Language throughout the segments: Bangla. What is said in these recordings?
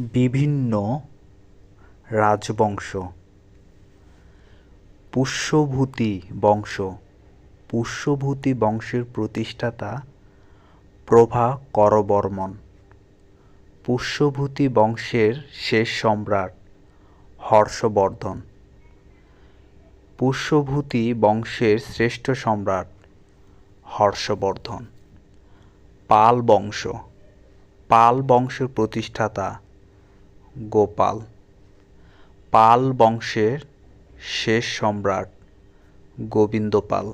বিভিন্ন রাজবংশ। পুষ্যভূতি বংশ। পুষ্যভূতি বংশের প্রতিষ্ঠাতা প্রভাকরবর্মণ পুষ্যভূতি বংশের শেষ সম্রাট হর্ষবর্ধন। পুষ্যভূতি বংশের শ্রেষ্ঠ সম্রাট হর্ষবর্ধন। পাল বংশ। পাল বংশের প্রতিষ্ঠাতা গোপাল। পাল বংশের শেষ সম্রাট গোবিন্দপাল।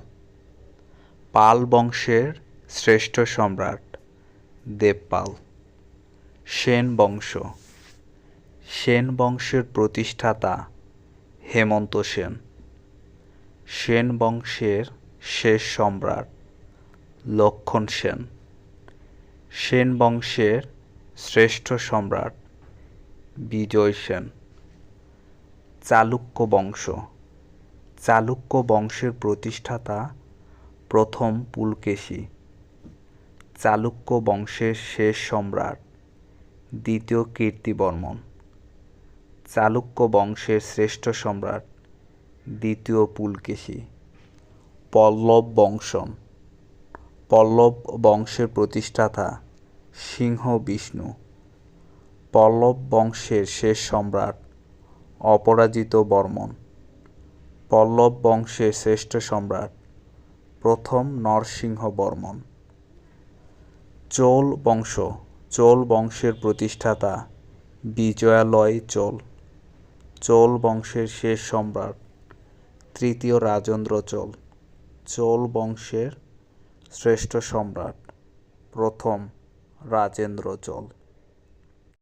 পাল বংশের শ্রেষ্ঠ সম্রাট দেবপাল। সেন বংশ। সেন বংশের প্রতিষ্ঠাতা হেমন্ত সেন। সেন বংশের শেষ সম্রাট লক্ষণ সেন। সেন বংশের শ্রেষ্ঠ সম্রাট বিজয় সেন চালুক্য বংশ। চালুক্য বংশের প্রতিষ্ঠাতা প্রথম পুলকেশী। চালুক্য বংশের শেষ সম্রাট, দ্বিতীয় কীর্তিবর্মন চালুক্য বংশের শ্রেষ্ঠ সম্রাট, দ্বিতীয় পুলকেশী। পল্লব বংশন পল্লব বংশের প্রতিষ্ঠাতা সিংহ বিষ্ণু। পল্লব বংশের শেষ সম্রাট, অপরাজিত বর্মন। পল্লব বংশের শ্রেষ্ঠ সম্রাট, প্রথম নরসিংহ বর্মন। চোল বংশ, চোল বংশের প্রতিষ্ঠাতা বিজয়ালয় চোল। চোল বংশের শেষ সম্রাট, তৃতীয় রাজেন্দ্র চোল। চোল বংশের শ্রেষ্ঠ সম্রাট, প্রথম রাজেন্দ্র চোল।